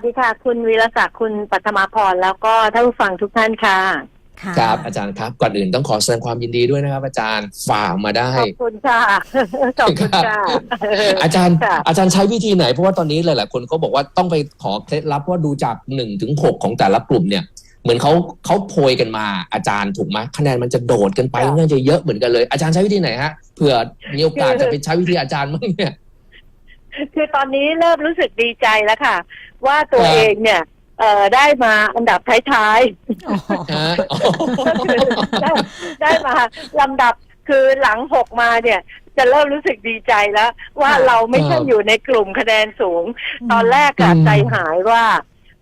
สวัสดีค่ะ คุณวีรศักดิ์คุณปัทมาพรแล้วก็ท่านผู้ฟังทุกท่านค่ะค่ะครับอาจารย์ครับก่อนอื่นต้องขอแสดงความยินดีด้วยนะครับ อาจารย์ฝ่ามาได้ ขอบคุณค่ะขอบคุณค่ะอาจารย์ค่ะอาจารย์ใช้วิธีไหนเพราะว่าตอนนี้หลายๆคนก็บอกว่าต้องไปขอเคล็ดลับว่าดูจากหนึ่งถึงหกของแต่ละกลุ่มเนี่ย เหมือนเขาเขาโพยกันมาอาจารย์ถูกไหมคะแนนมันจะโดดกันไปน่าจะเยอะเหมือนกันเลยอาจารย์ใช้วิธีไหนฮะเผื่อมีโอกาสจะไปใช้วิธีอาจารย์บ้างเนี่ย คือตอนนี้เริ่มรู้สึกดีใจแล้วค่ะ ว่าตัวครับเองเนี่ย เอ่อได้มาอันดับท้ายๆอ๋อฮะอ๋อก็คือได้ได้มาลำดับคือหลังหกมาเนี่ย จะเริ่มรู้สึกดีใจแล้ว ว่าเราไม่ใช่อยู่ในกลุ่มคะแนนสูง ตอนแรกอะอืมใจหายว่า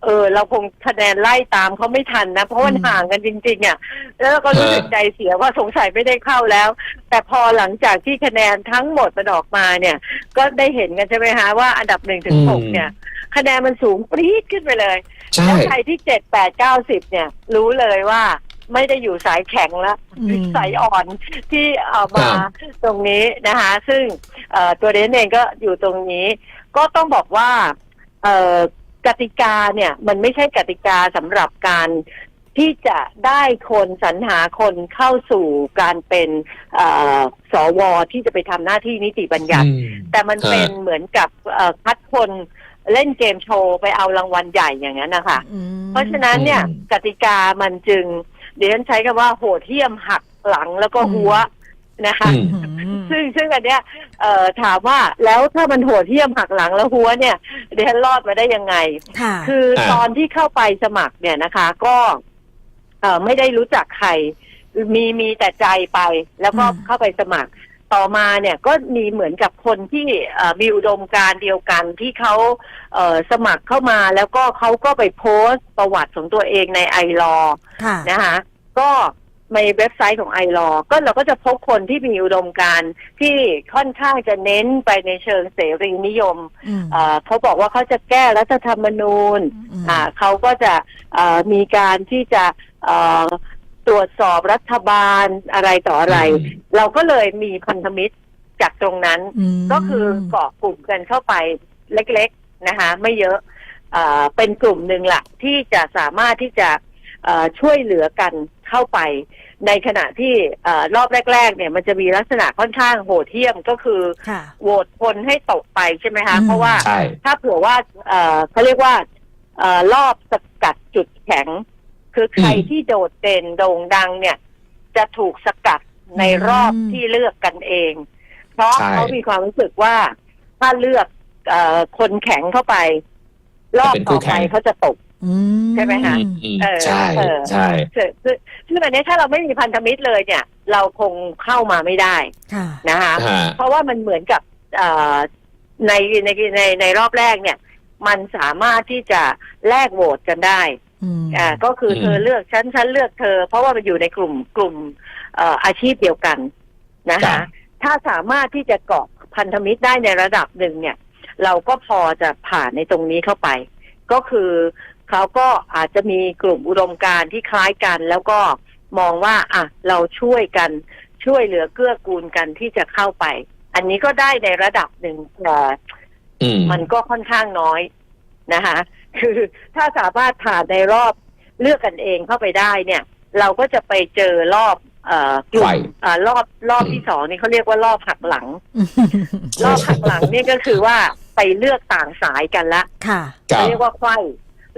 เออ เราคงคะแนนไล่ตามเขาไม่ทันนะ เพราะว่าอืมห่างกันจริง ๆ อะ แล้วเราก็รู้สึกใจเสียว่าสงสัยไม่ได้เข้าแล้ว แต่พอหลังจากที่คะแนนทั้งหมดมันออกมาเนี่ย ก็ได้เห็นกันใช่ไหมฮะว่าอันดับหนึ่งถึงหกเนี่ย คะแนนมันสูงปรี๊ดขึ้นไปเลยใช่แล้วใครที่เจ็ดแปดเก้าสิบเนี่ย รู้เลยว่าไม่ได้อยู่สายแข็งแล้วอืมสายอ่อนที่เอามาครับตรงนี้นะคะ ซึ่งเอ่อตัวเดนเองก็อยู่ตรงนี้ ก็ต้องบอกว่าเอ่อ กติกาเนี่ยมันไม่ใช่กติกาสำหรับการที่จะได้คนสรรหาคนเข้าสู่การเป็นเออสวที่จะไปทำหน้าที่นิติบัญญัติ อืมแต่มันฮะเป็นเหมือนกับเอ่อคัดคนเล่นเกมโชว์ไปเอารางวัลใหญ่อย่างนั้นนะคะ อืมเพราะฉะนั้นเนี่ยอืมกติกามันจึงเดี๋ยวฉันใช้คำว่าโหดเหี้ยมหักหลังแล้วก็หัว นะคะอืมอืมซึ่งซึ่งอันเนี้ยเอ่อถามว่าแล้วถ้ามันโหดเหี้ยมหักหลังแล้วหัวเนี่ยเดี๋ยวฉันรอดมาได้ยังไง ค่ะ คือตอนที่เข้าไปสมัครเนี่ยนะคะ ก็เอ่อไม่ได้รู้จักใคร มีมีแต่ใจไปแล้วก็อืม เข้าไปสมัคร ต่อมาเนี่ยก็มีเหมือนกับคนที่เอ่อมีอุดมการณ์เดียวกันที่เขาเอ่อสมัครเข้ามาแล้วก็เขาก็ไปโพสต์ประวัติของตัวเองในไอรอ ค่ะ นะคะก็ ในเว็บไซต์ของไอรอก็เราก็จะพบคนที่มีอุดมการณ์ที่ค่อนข้างจะเน้นไปในเชิงเสรีนิยมอืมเอ่อเขาบอกว่าเขาจะแก้รัฐธรรมนูญมอ่าเขาก็จะเอ่อมีการที่จะเอ่อตรวจสอบรัฐบาลอะไรต่ออะไรอืมเราก็เลยมีพันธมิตรจากตรงนั้นมก็คือเกาะกลุ่มกันเข้าไปเล็ก ๆนะคะ ไม่เยอะเอ่อเป็นกลุ่มหนึ่งละที่จะสามารถที่จะเอ่อ ช่วยเหลือกันเข้าไป ในขณะที่เออรอบแรก ๆ เนี่ยมันจะมีลักษณะค่อนข้างโหดเหี้ยมก็คือค่ะโหวตคนให้ตกไปใช่ไหมคะอืมเพราะว่าใช่ถ้าเผื่อว่าเอ่อเขาเรียกว่าเอ่อรอบสกัดจุดแข็ง คือใครอืมที่โดดเด่นโด่งดังเนี่ย จะถูกสกัดในรอบที่เลือกกันเอง เพราะใช่เขามีความรู้สึกว่าถ้าเลือกเอ่อคนแข็งเข้าไป รอบต่อไปเขาจะตก อืมใช่ไหมคะ อืมอืมเออใช่เออ ใช่ซึ่งซึ่งซึ่งอันนี้ถ้าเราไม่มีพันธมิตรเลยเนี่ย เราคงเข้ามาไม่ได้ค่ะ นะคะ ฮะ เพราะว่ามันเหมือนกับเอ่อในในในในรอบแรกเนี่ย มันสามารถที่จะแลกโหวตกันได้อืมอ่าก็คืออม เธอเลือกฉันฉันเลือกเธอ เพราะว่ามันอยู่ในกลุ่มกลุ่มเอ่ออาชีพเดียวกันนะครัคะ บ ถ้าสามารถที่จะเกาะพันธมิตรได้ในระดับหนึ่งเนี่ย เราก็พอจะผ่านในตรงนี้เข้าไป ก็คือ เขาก็อาจจะมีกลุ่มอุดมการณ์ที่คล้ายกัน แล้วก็มองว่าอะเราช่วยกันช่วยเหลือเกื้อกูลกันที่จะเข้าไป อันนี้ก็ได้ในระดับหนึ่งแต่อืมมันก็ค่อนข้างน้อยนะคะ คือถ้าสามารถผ่านในรอบเลือกกันเองเข้าไปได้เนี่ย เราก็จะไปเจอรอบเอ่อกลุ่ไฟมเอ่อรอบรอบที่สองนี่เขาเรียกว่ารอบหักหลัง รอบหักหลังนี่ก็คือว่าไปเลือกต่างสายกันละค่ะครัเขาบเรียกว่าไขว้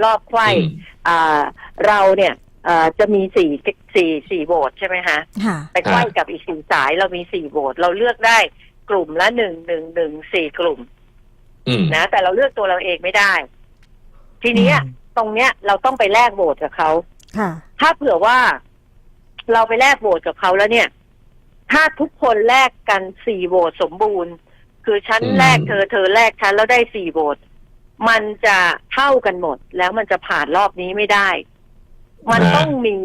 รอบไขว้อืมอ่าเราเนี่ยเอ่อจะมีสี่สี่สี่โหวตใช่ไหมฮะค่ะไปไขว้กับอีกสี่สายเรามีสี่โหวตเราเลือกได้กลุ่มละหนึ่งหนึ่งหนึ่งสี่กลุ่มอืมนะแต่เราเลือกตัวเราเองไม่ได้ ทีเนี้ยอืมตรงเนี้ยเราต้องไปแลกโหวตกับเขาค่ะถ้าเผื่อว่าเราไปแลกโหวตกับเขาแล้วเนี่ย ถ้าทุกคนแลกกันสี่โหวตสมบูรณ์ คือฉันอืมแลกเธอเธอแลกฉันแล้วได้สี่โหวต มันจะเท่ากันหมด แล้วมันจะผ่านรอบนี้ไม่ได้ มันต้องมี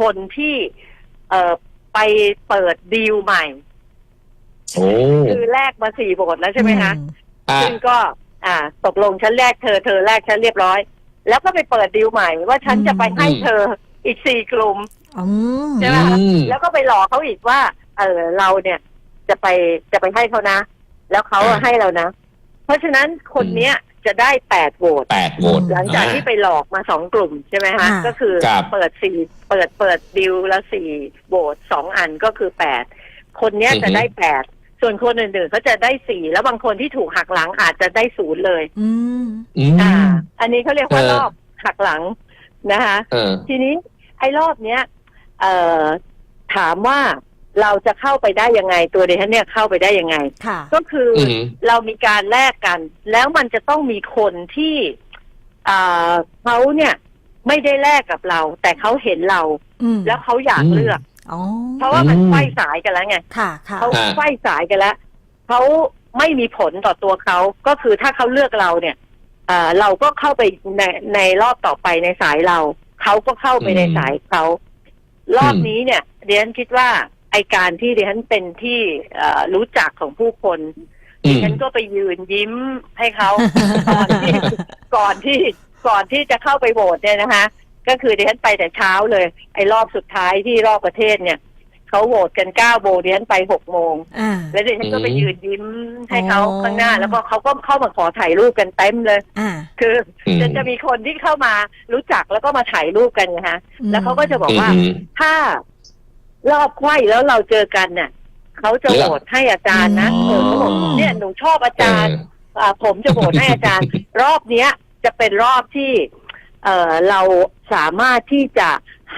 คนที่เอ่อไปเปิดดีลใหม่โอ้คือแลกมาสี่โหวตแล้วใช่ไหมคะอะซึ่งก็ อ่า ตกลงฉันแลกเธอเธอแลกฉันเรียบร้อย แล้วก็ไปเปิดดีลใหม่ ว่าฉันจะไปให้เธออีกสี่กลุ่มอืมใช่ไหมคะอืมแล้วก็ไปหลอกเขาอีกว่า เออเราเนี่ย จะไปจะไปให้เขานะ แล้วเขาอะอ่าให้เรานะ เพราะฉะนั้นคนเนี้ย จะได้แปดโหวตแปดโหวต หลังจากที่ไปหลอกมาสองกลุ่มใช่ไหมฮะค่ะก็คือครับ เปิดสี่เปิดเปิดดิวละสี่โหวตสองอันก็คือแปดคนเนี้ยอือฮึจะได้แปดส่วนคนอื่นๆเขาจะได้สี่แล้วบางคนที่ถูกหักหลังอาจจะได้ศูนย์เลย อืม อืม อ่า อันนี้เขาเรียกว่าเออรอบหักหลังนะคะ เออ ทีนี้ไอ้รอบเนี้ยเอ่อถามว่า เราจะเข้าไปได้ยังไง ตัวเดชันเนี่ยเข้าไปได้ยังไง ค่ะ ก็คือออืมเรามีการแลกกัน แล้วมันจะต้องมีคนที่อ่าเขาเนี่ยไม่ได้แลกกับเรา แต่เขาเห็นเรา อืมแล้วเขาอยากอืม เลือก อ๋อเพราะว่ามันอืมไขว้สายกันแล้วไงค่ะค่ะเขาอ่าไขว้สายกันแล้วเขาไม่มีผลต่อตัวเขาก็คือถ้าเขาเลือกเราเนี่ยอ่าเราก็เข้าไปในในรอบต่อไปในสายเรา เขาก็เข้าไปในสายเขารอบนี้เนี่ยเดียนคิดว่า ไอการที่เดียนเป็นที่เอ่อรู้จักของผู้คนอืมฉันก็ไปยืนยิ้มให้เขาก่อนที่ก่อนที่ก่อนที่จะเข้าไปโหวตเนี่ยนะคะ ก็คือดิฉันไปแต่เช้าเลย ไอ้รอบสุดท้ายที่รอบประเทศเนี่ยเขาโหวตกันเก้าโมงดิฉันไปหกโมงอ่าแล้วดิฉันก็ไปยืนยิ้มให้เขาอ๋อข้างหน้า แล้วก็เขาก็เข้ามาขอถ่ายรูปกันเต็มเลยอ่าคืออืมจะจะมีคนที่เข้ามารู้จักแล้วก็มาถ่ายรูปกันนะคะอืมแล้วเขาก็จะบอกว่าอืมถ้า รอบไขว้แล้วเราเจอกันเนี่ยเขาจะเลืโหอกวตให้อาจารย์นะอ๋อเออเขาบอกเนี่ยหนูชอบอาจารย์อ่าผมจะโหวตให้อาจารย์ รอบเนี้ย จะเป็นรอบที่ เอ่อเราสามารถที่จะ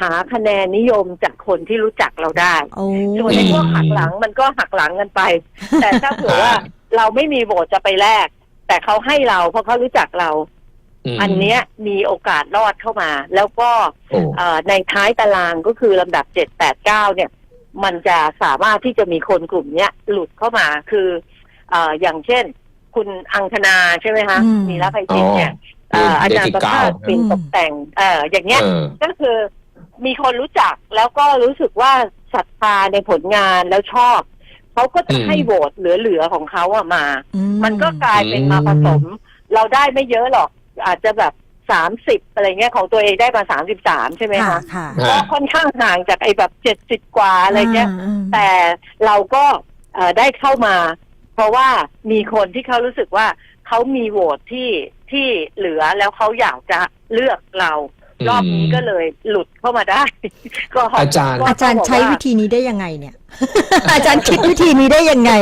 หาคะแนนนิยมจากคนที่รู้จักเราได้โอ้ส่วนในพวกหักหลังมันก็หักหลังกันไป แต่ถ้าเผื่อว่าเราไม่มีโหวตจะไปแลกแต่เขาให้เราเพราะเขารู้จักเราม อันเนี้ยมีโอกาสรอดเข้ามา แล้วก็โอ้เอ่อในท้ายตารางก็คือลำดับเจ็ดแปดเก้าเนี่ย มันจะสามารถที่จะมีคนกลุ่มเนี้ยหลุดเข้ามาคือเอ่ออย่างเช่น คุณอังคณาใช่ไหมคะอืมมีรับไพจิตเนี่ยอ๋อเอ่ออาจารย์เด็ปกระที่ภาสเก้าปิ่นตกแต่งเอ่ออย่างเงี้ยเออก็คือมีคนรู้จักแล้วก็รู้สึกว่าศรัทธาในผลงานแล้วชอบเขาก็จะอืมให้โหวตเหลือๆของเขาอะมาอืมันก็กลายเป็นมาผสม เราได้ไม่เยอะหรอก อาจจะแบบสามสิบอะไรเงี้ยของตัวเองได้มาสามสิบสามใช่ไหมค่ะคะค่ะฮะก็ค่อนข้างห่างจากไอ้แบบเจ็ดสิบกว่าอะไรเงี้ยาแต่เราก็เอ่อได้เข้ามา เพราะว่ามีคนที่เขารู้สึกว่าเขามีโหวตที่ที่เหลือแล้วเขาอยากจะเลือกเรา รอบนี้ก็เลยหลุดเข้ามาได้ ก็อาจารย์ก็อาจารย์ต้งบกใช้ว่าวิธีนี้ได้ยังไงเนี่ย อาจารย์คิดวิธีนี้ได้ยังไง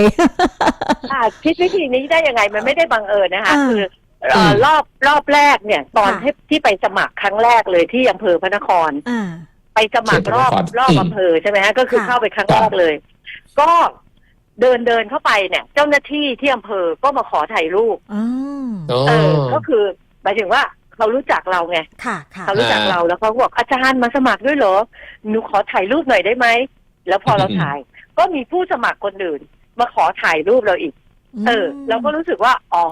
อ่าคิดวิธีนี้ได้ยังไงมันไม่ได้บังเอิญนะคะอ่าคือ เอ่อมรอบรอบแรกเนี่ย ตอนค่ะ ที่ที่ไปสมัครครั้งแรกเลยที่อำเภอพระนคร อ่า ไปสมัครรอบเขตพระนครรอบอืมอำเภอใช่ไหมฮะก็คือค่ะ เข้าไปครั้งครัแรบกเลย ก็เดินเดินเข้าไปเนี่ย เจ้าหน้าที่ที่อำเภอก็มาขอถ่ายรูป อ๋ออ๋อเออ ก็คือหมายถึงว่าเขารู้จักเราไงค่ะค่ะ เขารู้จักอ่าเราแล้วเขาก็บอกอาจารย์มาสมัครด้วยเหรอหนูขอถ่ายรูปหน่อยได้ไหมแล้วพอเราอืม ถ่าย ก็มีผู้สมัครคนอื่น มาขอถ่ายรูปเราอีก เออ เราก็รู้สึกว่า อ๋อ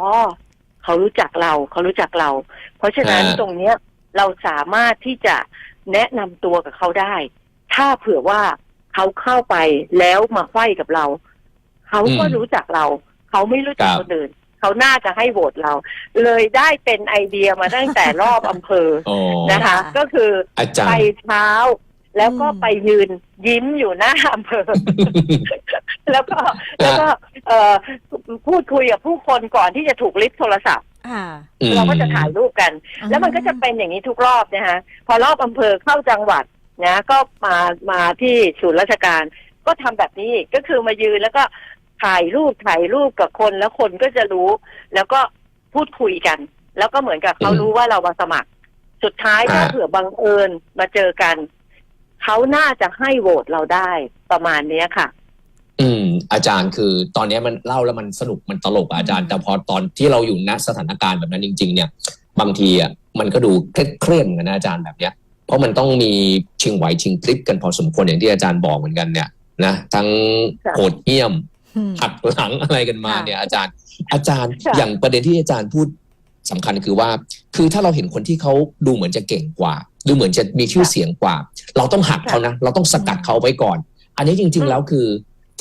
เขารู้จักเราเขารู้จักเรา เพราะฉะนั้นอ่า ตรงเนี้ยเราสามารถที่จะแนะนำตัวกับเขาได้ ถ้าเผื่อว่าเขาเข้าไปแล้วมาไขว้กับเรา เขาก็รู้จักเรา เขาไม่รู้จักครับ คนอื่นเขาน่าจะให้โหวตเรา เลยได้เป็นไอเดียมาตั้งแต่รอบอำเภอโอ้นะคะ ก็คือ อาจารไปย์ เช้า แล้วก็อืม ไปยืนยิ้มอยู่หน้าอำเภอ แล้วก็แล้วก็เอ่อ พูดคุยกับผู้คนก่อนที่จะถูกลิฟต์โทรศัพท์อ่าอืมเราก็จะถ่ายรูปกันอ่าแล้วมันก็จะเป็นอย่างนี้ทุกรอบนะฮะพอรอบอำเภอเข้าจังหวัดนะก็มามาที่ศูนย์ราชการ ก็ทำแบบนี้อีกก็คือมายืนแล้วก็ถ่ายรูปถ่ายรูปกับคนแล้วคนก็จะรู้ แล้วก็พูดคุยกัน แล้วก็เหมือนกับเขาอืมรู้ว่าเรามาสมัคร สุดท้ายถ้าอ่า เผื่อบังเอิญมาเจอกัน เขาน่าจะให้โหวตเราได้ประมาณเนี้ยค่ะ อืม อาจารย์คือตอนนี้มันเล่าแล้วมันสนุกมันตลกอะอาจารย์ แต่พอตอนที่เราอยู่ณสถานการณ์แบบนั้นจริง ๆ เนี่ย บางทีอะมันก็ดูเครียดๆเหมือนกันนะอาจารย์แบบเนี้ย เพราะมันต้องมีชิงไหวชิงคลิปกันพอสมควรอย่างที่อาจารย์บอกเหมือนกันเนี่ยนะทั้งค่ะโหดเหี้ยมอืมหักหลังอะไรกันมาค่ะเนี่ย อาจารย์ อาจารย์ค่ะอย่างประเด็นที่อาจารย์พูดสำคัญคือว่า คือถ้าเราเห็นคนที่เขาดูเหมือนจะเก่งกว่า ดูเหมือนจะมีชื่อเสียงกว่า เราต้องหักเขานะ เราต้องสกัดเขาไว้ก่อน อันนี้จริง ๆ แล้วคือ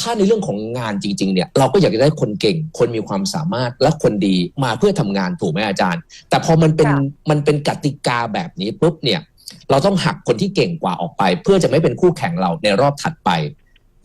ถ้าในเรื่องของงานจริงๆเนี่ยเราก็อยากจะได้คนเก่ง คนมีความสามารถและคนดีมาเพื่อทำงานถูกไหมอาจารย์ แต่พอมันเป็นค่ะมันเป็นกติกาแบบนี้ปุ๊บเนี่ยเราต้องหักคนที่เก่งกว่าออกไป เพื่อจะไม่เป็นคู่แข่งเราในรอบถัดไป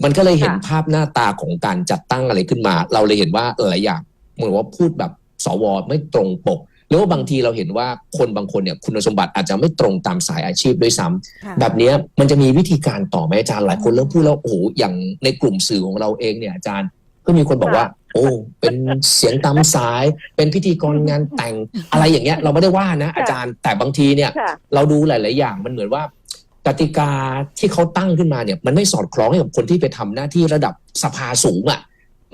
มันก็เลยเห็นค่ะภาพหน้าตาของการจัดตั้งอะไรขึ้นมา เราเลยเห็นว่าหลายอย่างเหมือนว่าพูดแบบสวไม่ตรงปก หรือว่าบางทีเราเห็นว่าคนบางคนเนี่ยคุณสมบัติอาจจะไม่ตรงตามสายอาชีพด้วยซ้ำค่ะแบบเนี้ยมันจะมีวิธีการต่อไหมอาจารย์หลายคนเริ่มพูดแล้วโอ้โหอย่างในกลุ่มสื่อของเราเองเนี่ยอาจารย์ก็มีคนบอกว่า โอ้เป็นเสียงตามสาย เป็นพิธีกรงานแต่งอะไรอย่างเงี้ย เราไม่ได้ว่านะ อาจารย์แต่บางทีเนี่ยค่ะเราดูหลาย ๆ อย่างมันเหมือนว่ากติกาที่เขาตั้งขึ้นมาเนี่ย มันไม่สอดคล้องให้กับคนที่ไปทำหน้าที่ระดับสภาสูงอะ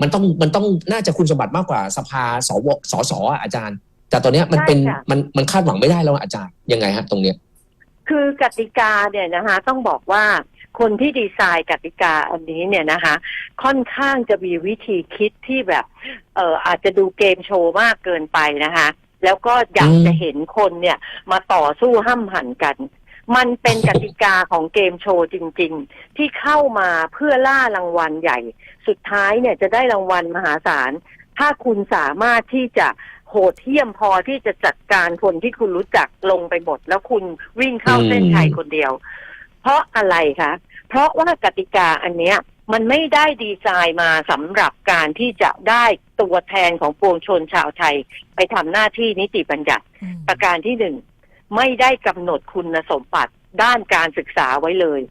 มันต้องมันต้องน่าจะคุณสมบัติมากกว่าสภาสวสสอะอาจารย์ แต่ตอนเนี้ยมันเป็นใช่ค่ะ มันมันคาดหวังไม่ได้แล้วอะอาจารย์ยังไงฮะตรงเนี้ย คือกติกาเนี่ยนะคะต้องบอกว่าคนที่ดีไซน์กติกาอันนี้เนี่ยนะคะ ค่อนข้างจะมีวิธีคิดที่แบบเอออาจจะดูเกมโชว์มากเกินไปนะคะ แล้วก็อยากอืม จะเห็นคนเนี่ยมาต่อสู้ห้ำหันกัน มันเป็นกติกาของเกมโชว์จริง ๆ ที่เข้ามาเพื่อล่ารางวัลใหญ่ สุดท้ายเนี่ยจะได้รางวัลมหาศาล ถ้าคุณสามารถที่จะ โหดเหี้ยมพอที่จะจัดการคนที่คุณรู้จักลงไปหมดแล้วคุณวิ่งเข้าเส้นชัยคนเดียว เพราะอะไรคะ เพราะว่ากติกาอันเนี้ยมันไม่ได้ดีไซน์มาสำหรับการที่จะได้ตัวแทนของปวงชนชาวไทย ไปทำหน้าที่นิติบัญญัติอืมประการที่หนึ่งไม่ได้กำหนดคุณสมบัติด้านการศึกษาไว้เลย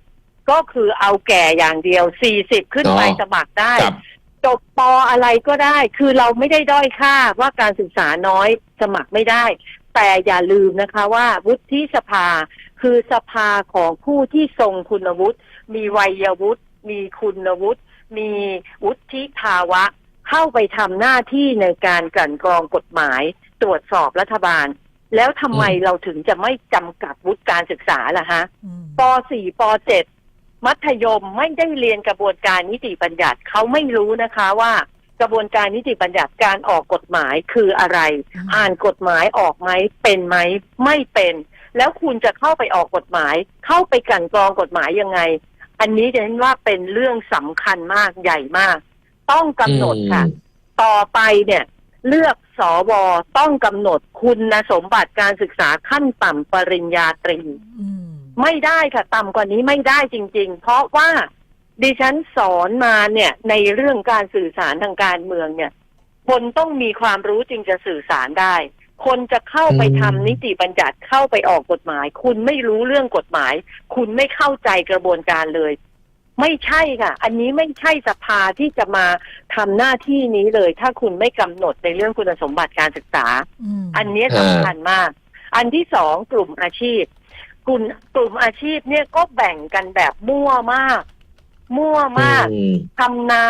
ก็คือเอาแก่อย่างเดียว 40 ขึ้นไปอ๋อสมัครได้ครับ จบปออะไรก็ได้ คือเราไม่ได้ด้อยค่าว่าการศึกษาน้อยสมัครไม่ได้ แต่อย่าลืมนะคะว่าวุฒิสภา คือสภาของผู้ที่ทรงคุณวุฒิมีวัยวุฒิมีคุณวุฒิมีวุฒิภาวะ เข้าไปทำหน้าที่ในการกลั่นกรองกฎหมาย ตรวจสอบรัฐบาล แล้วทำไมอืมเราถึงจะไม่จำกัดวุฒิการศึกษาล่ะฮะอืมป .4 ป .7 มัธยมไม่ได้เรียนกระบวนการนิติบัญญัติเขาไม่รู้นะคะว่ากระบวนการนิติบัญญัติการออกกฎหมายคืออะไร อ่านกฎหมายออกไหมเป็นไหมไม่เป็น แล้วคุณจะเข้าไปออกกฎหมาย เข้าไปกลั่นกรองกฎหมายยังไง อันนี้จะเห็นว่าเป็นเรื่องสำคัญมากใหญ่มาก ต้องกำหนดค่ะ ต่อไปเนี่ย เลือกสวต้องกำหนดคุณสมบัติการศึกษาขั้นต่ำปริญญาตรีอืม ไม่ได้ค่ะ ต่ำกว่านี้ไม่ได้จริง ๆ เพราะว่าดิฉันสอนมาเนี่ย ในเรื่องการสื่อสารทางการเมืองเนี่ย คนต้องมีความรู้จึงจะสื่อสารได้ คนจะเข้าไปอืมทำนิติบัญญัติเข้าไปออกกฎหมาย คุณไม่รู้เรื่องกฎหมาย คุณไม่เข้าใจกระบวนการเลย ไม่ใช่ค่ะ อันนี้ไม่ใช่สภาที่จะมาทำหน้าที่นี้เลย ถ้าคุณไม่กำหนดในเรื่องคุณสมบัติการศึกษาอืมอันเนี้ยสำคัญมาก อันที่สองกลุ่มอาชีพ กลุ่มกลุ่มอาชีพเนี่ยก็แบ่งกันแบบมั่วมาก มั่วมากอืมทำนา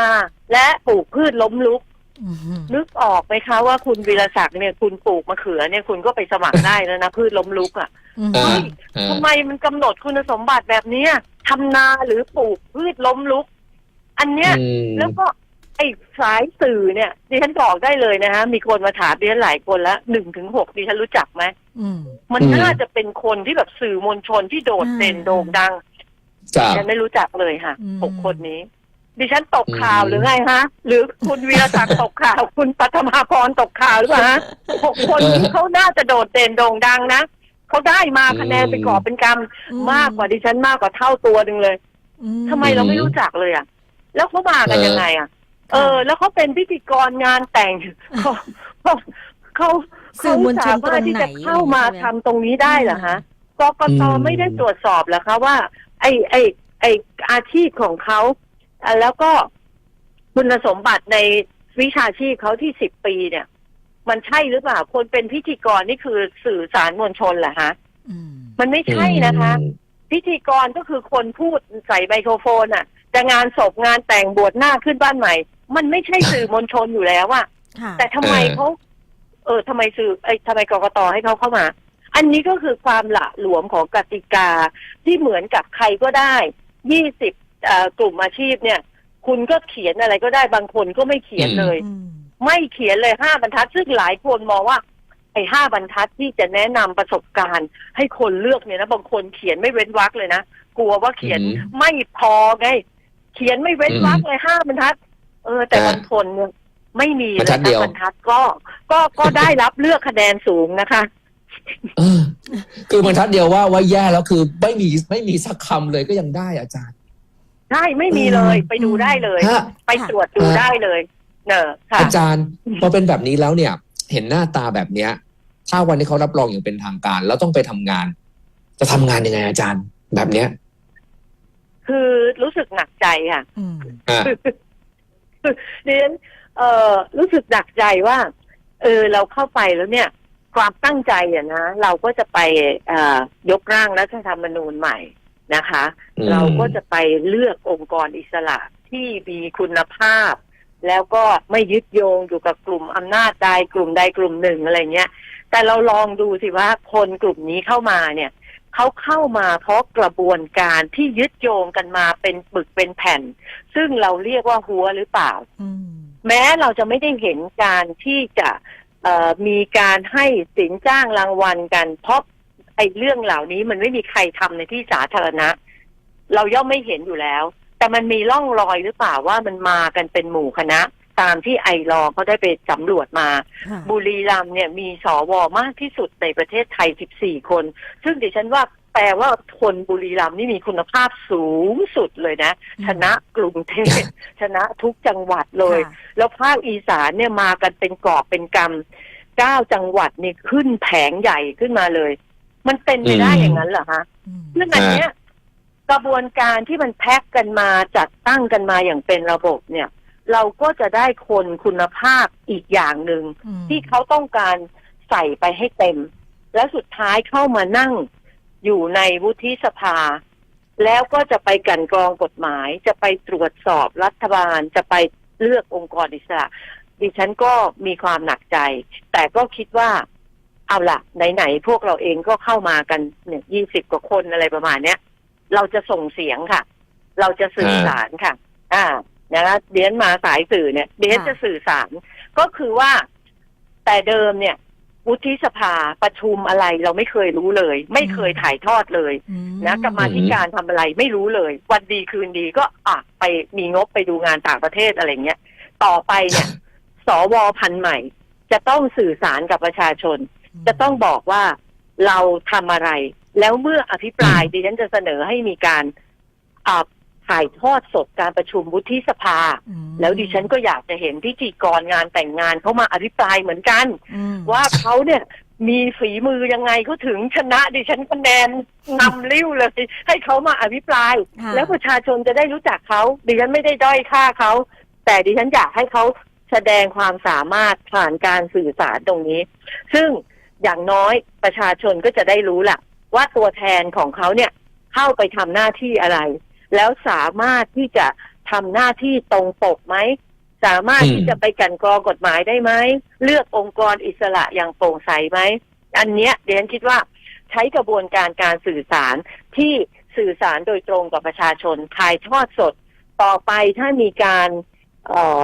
และปลูกพืชล้มลุก อืมนึกออกไหมคะว่าคุณวีรศักดิ์เนี่ยคุณปลูกมะเขือเนี่ยคุณก็ไปสมัครได้แล้วนะ พืชล้มลุกอะ อืมอ่าเฮ้ยอ่าทำไมมันกำหนดคุณสมบัติแบบเนี้ยทำนาหรือปลูกพืชล้มลุก อันเนี้ยอืม แล้วก็ ไอ้สายสื่อเนี่ยดิฉันบอกได้เลยนะฮะมีคนมาถามดิฉันหลายคนแล้วหนึ่งถึงหกดิฉันรู้จักไหมอืม มันอืม น่าจะเป็นคนที่แบบสื่อมวลชนที่โดดเด่นอืม โด่งดังครับดิฉันไม่รู้จักเลยค่ะอืม หกคนนี้ ดิฉันตกข่าวอืม หรือไงฮะ หรือคุณวีรศักดิ์ ตกข่าว คุณปัทมาพรตกข่าวหรือเปล่าฮะหกคนนี้เขาน่าจะโดดเด่นโด่งดังนะเขาได้มาคะแนนเป็นกอบเป็นกำมากกว่าดิฉันมากกว่าเท่าตัวหนึ่งเลย อื ทำไมเราไม่รู้จักเลยอะ แล้วเขามากันยังไงอะ เออ แล้วเขาเป็นพิธีกรงานแต่งเขาเขาเขาสื่อมวลชนเขาสามารถที่จะเข้ามาทำตรงนี้ได้เหรอฮะกกตอืมไม่ได้ตรวจสอบเหรอคะว่า ไอไอไออาชีพของเขาอะแล้วก็คุณสมบัติในวิชาชีพเขาที่สิบปีเนี่ย มันใช่หรือเปล่าคนเป็นพิธีกรนี่คือสื่อสารมวลชนเหรอฮะอืมมันไม่ใช่นะคะ พิธีกรก็คือคนพูดใส่ไมโครโฟนอะจะงานศพงานแต่งบวชหน้าขึ้นบ้านใหม่ มันไม่ใช่สื่อมวลชนอยู่แล้วอะค่ะแต่ทำไมเออ เขาเออทำไมสื่อไอ้ยทำไมกกตให้เขาเข้ามา อันนี้ก็คือความหละหลวมของกติกาที่เหมือนกับใครก็ได้ยี่สิบกลุ่มอาชีพเนี่ย คุณก็เขียนอะไรก็ได้บางคนก็ไม่เขียนเลย อืมไม่เขียนเลยห้าบรรทัด ซึ่งหลายคนมองว่า ไอ้ห้าบรรทัดที่จะแนะนำประสบการณ์ ให้คนเลือกเนี่ยนะบางคนเขียนไม่เว้นวรรคเลยนะกลัวว่าเขียนอืมไม่พอไง เขียนไม่เว้นวรรคเลยห้าบรรทัด เออ แต่อ่าบางคนเนี่ยไม่มีเลยบรรทัดเดียว บรรทัดก็ก็ก็ได้รับเลือกคะแนนสูงนะคะ เออ คือบรรทัดเดียวว่าว่าแย่แล้วคือไม่มีไม่มีสักคำเลยก็ยังได้อาจารย์ ใช่ไม่มีเลยไปดูได้เลย ฮะ ไปตรวจดูได้เลย เนอะค่ะอาจารย์พอเป็นแบบนี้แล้วเนี่ย เห็นหน้าตาแบบเนี้ย ถ้าวันที่เขารับรองอย่างเป็นทางการ แล้วต้องไปทำงาน จะทำงานยังไงอาจารย์ แบบเนี้ยคือรู้สึกหนักใจค่ะ อืมอ่า ดิฉันเอ่อรู้สึกหนักใจว่า เออเราเข้าไปแล้วเนี่ย ความตั้งใจอะนะเราก็จะไปเอ่อยกร่างรัฐธรรมนูญใหม่นะคะ อืม เราก็จะไปเลือกองค์กรอิสระที่มีคุณภาพ แล้วก็ไม่ยึดโยงอยู่กับกลุ่มอำนาจใดกลุ่มใดกลุ่มหนึ่งอะไรเงี้ย แต่เราลองดูสิว่าคนกลุ่มนี้เข้ามาเนี่ย เขาเข้ามาเพราะกระบวนการที่ยึดโยงกันมาเป็นปึกเป็นแผ่น ซึ่งเราเรียกว่าหัวหรือเปล่าอืมแม้เราจะไม่ได้เห็นการที่จะเอ่อมีการให้สินจ้างรางวัลกัน เพราะไอ้เรื่องเหล่านี้มันไม่มีใครทำในที่สาธารณะ เราย่อมไม่เห็นอยู่แล้ว แต่มันมีร่องรอยหรือเปล่าว่ามันมากันเป็นหมู่คณะ ตามที่ไอรอว์เขาได้ไปสำรวจมาค่ะบุรีรัมย์เนี่ยมีสวมากที่สุดในประเทศไทย 14 คน ซึ่งดิฉันว่าแปลว่าคนบุรีรัมย์นี่มีคุณภาพสูงสุดเลยนะ ชนะกรุงเทพชนะทุกจังหวัดเลยค่ะแล้วภาคอีสานเนี่ยมากันเป็นกอบเป็นกำเก้าจังหวัดนี่ขึ้นแผงใหญ่ขึ้นมาเลย มันเป็นไปได้อืมอย่างนั้นเหรอฮะอืมซึ่งอันเนี้ยกระบวนการที่มันแพ็กกันมาจัดตั้งกันมาอย่างเป็นระบบเนี่ย เราก็จะได้คนคุณภาพอีกอย่างหนึ่งอืมที่เขาต้องการใส่ไปให้เต็ม แล้วสุดท้ายเข้ามานั่งอยู่ในวุฒิสภา แล้วก็จะไปกลันกรองกฎหมาย จะไปตรวจสอบรัฐบาล จะไปเลือกองค์กรอิสระ ดิฉันก็มีความหนักใจ แต่ก็คิดว่าเอาละไหนๆพวกเราเองก็เข้ามากันเนี่ยยี่สิบกว่าคนอะไรประมาณเนี้ย เราจะส่งเสียงค่ะ เราจะสื่อสารค่ะ อ่า นะเดียนมาสายสื่อเนี่ยเดียนจะสื่อสาร ก็คือว่า แต่เดิมเนี่ยวุฒิสภาประชุมอะไรเราไม่เคยรู้เลย ไม่เคยถ่ายทอดเลยอืมนะกรรมาธิการทำอะไรไม่รู้เลย วันดีคืนดีก็อะไปมีงบไปดูงานต่างประเทศอะไรเงี้ยต่อไปเนี่ย สวพันธุ์ใหม่ จะต้องสื่อสารกับประชาชน จะต้องบอกว่าเราทำอะไร แล้วเมื่ออภิปรายดิฉันจะเสนอให้มีการอ่า ถ่ายทอดสดการประชุมวุฒิสภาอืมแล้วดิฉันก็อยากจะเห็นพิธีกรงานแต่งงานเขามาอภิปรายเหมือนกันอืมว่าเขาเนี่ยมีฝีมือยังไงเขาถึงชนะดิฉันคะแนนนำริ้วเลย ให้เขามาอภิปรายค่ะแล้วประชาชนจะได้รู้จักเขาดิฉันไม่ได้ด้อยค่าเขาแต่ดิฉันอยากให้เขาแสดงความสามารถผ่านการสื่อสารตรงนี้ ซึ่งอย่างน้อยประชาชนก็จะได้รู้ล่ะว่าตัวแทนของเขาเนี่ยเข้าไปทำหน้าที่อะไร แล้วสามารถที่จะทำหน้าที่ตรงปกไหม สามารถอืมที่จะไปกลันกรองกฎหมายได้ไหม เลือกองค์กรอิสระอย่างโปร่งใสไหม อันเนี้ยเดนคิดว่าใช้กระบวนการการสื่อสารที่สื่อสารโดยตรงกับประชาชนถ่ายทอดสดต่อไปถ้ามีการเอ่อ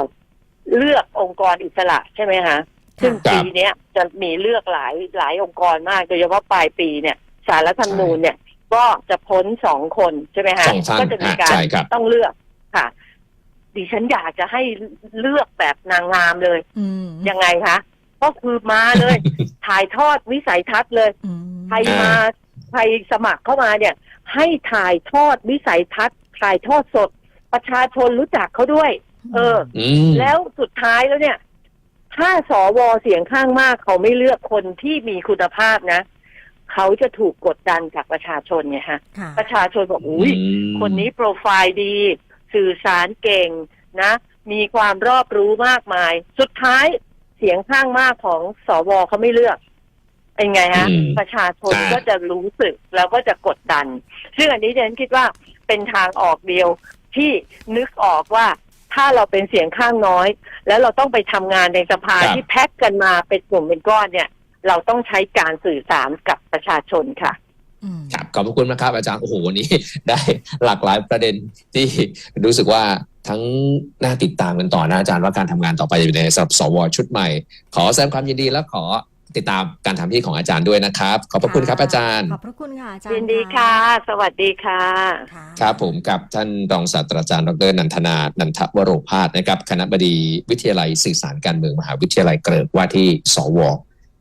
เลือกองค์กรอิสระใช่ไหมคะซึ่งครับปีเนี้ยจะมีเลือกหลายหลายองค์กรมากโดยเฉพาะปลายปีเนี่ยสารรัฐธรรมนูญเนี่ย ก็จะพ้นสองคนใช่ไหมฮะสองท่านก็จะมีอะการใช่ครับ ต้องเลือกค่ะ ดิฉันอยากจะให้เลือกแบบนางงามเลย อืมยังไงคะก็คือมาเลย ถ่ายทอดวิสัยทัศน์เลย อืมใครมาใครสมัครเข้ามาเนี่ย ให้ถ่ายทอดวิสัยทัศน์ถ่ายทอดสด ประชาชนรู้จักเขาด้วย เออ อืม แล้วสุดท้ายแล้วเนี่ย ถ้าสวเสียงข้างมากเขาไม่เลือกคนที่มีคุณภาพนะ เขาจะถูกกดดันจากประชาชนไงฮะ ค่ะ ประชาชนบอกอุ้ยมคนนี้โปรไฟล์ดี สื่อสารเก่งนะ มีความรอบรู้มากมาย สุดท้ายเสียงข้างมากของสวเขาไม่เลือกเป็นไงฮะ อืมประชาชนอ่าก็จะรู้สึกแล้วก็จะกดดัน ซึ่งอันนี้ฉันคิดว่าเป็นทางออกเดียวที่นึกออกว่าถ้าเราเป็นเสียงข้างน้อย แล้วเราต้องไปทำงานในสภาครับ ที่แพ็กกันมาเป็นกลุ่มเป็นก้อนเนี่ย เราต้องใช้การสื่อสารกับประชาชนค่ะอืมครับขอบพระคุณนะครับ อาจารย์โอ้โหวันนี้ได้หลากหลายประเด็นที่รู้สึกว่าทั้งน่าติดตามกันต่อนะอาจารย์ว่าการทำงานต่อไปจะเป็นยังไงสำหรับสวชุดใหม่ ขอแสดงความยินดีและขอติดตามการทำหน้าที่ของอาจารย์ด้วยนะครับ ขอบพระคุณครับอาจารย์ ขอบพระคุณค่ะอาจารย์ยินดีค่ะ สวัสดีค่ะค่ะ ครับผมกับท่านรองศาสตราจารย์ดรนันทนา นันทวโรพาสนะครับ คณะบดีวิทยาลัยสื่อสารการเมืองมหาวิทยาลัยเกริกว่าที่สว